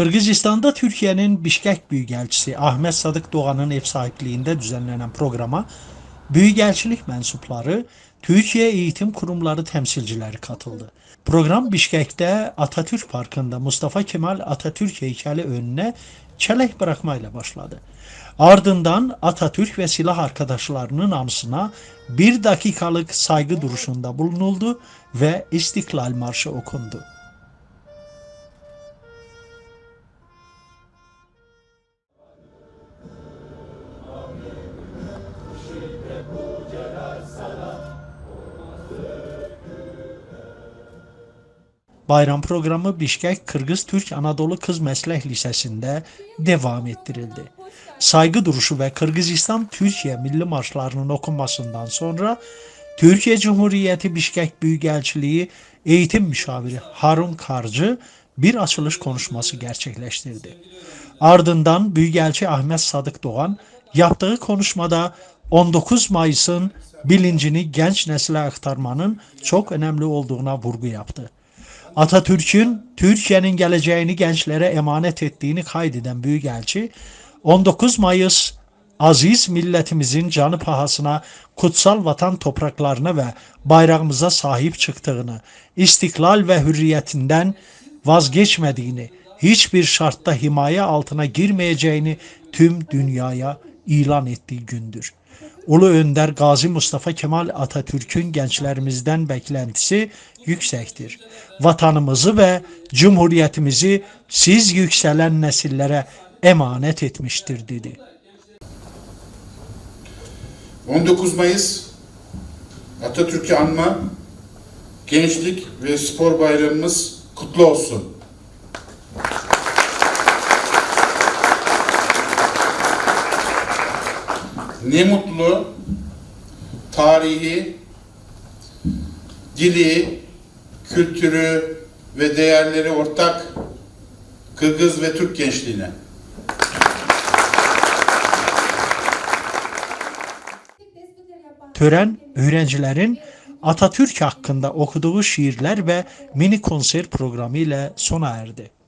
Kırgızistan'da Türkiye'nin Bişkek Büyükelçisi Ahmet Sadık Doğan'ın ev sahipliğinde düzenlenen programa Büyükelçilik mensupları, Türkiye Eğitim Kurumları temsilcileri katıldı. Program Bişkek'te Atatürk Parkı'nda Mustafa Kemal Atatürk heykeli önüne çelenk bırakmayla başladı. Ardından Atatürk ve silah arkadaşlarının anısına bir dakikalık saygı duruşunda bulunuldu ve İstiklal Marşı okundu. Bayram programı Bişkek Kırgız Türk Anadolu Kız Meslek Lisesi'nde devam ettirildi. Saygı duruşu ve Kırgızistan Türkiye milli marşlarının okunmasından sonra Türkiye Cumhuriyeti Bişkek Büyükelçiliği Eğitim Müşaviri Harun Karcı bir açılış konuşması gerçekleştirdi. Ardından Büyükelçi Ahmet Sadık Doğan yaptığı konuşmada 19 Mayıs'ın bilincini genç nesile aktarmanın çok önemli olduğuna vurgu yaptı. Atatürk'ün Türkiye'nin geleceğini gençlere emanet ettiğini kaydeden Büyükelçi, 19 Mayıs aziz milletimizin canı pahasına kutsal vatan topraklarına ve bayrağımıza sahip çıktığını, istiklal ve hürriyetinden vazgeçmediğini, hiçbir şartta himaye altına girmeyeceğini tüm dünyaya ilan ettiği gündür. Ulu Önder Gazi Mustafa Kemal Atatürk'ün gençlerimizden beklentisi yüksektir. Vatanımızı ve cumhuriyetimizi siz yükselen nesillere emanet etmiştir dedi. 19 Mayıs Atatürk'ü anma, gençlik ve spor bayramımız kutlu olsun. Ne mutlu tarihi, dili, kültürü ve değerleri ortak Kırgız ve Türk gençliğine. Tören öğrencilerin Atatürk hakkında okuduğu şiirler ve mini konser programı ile sona erdi.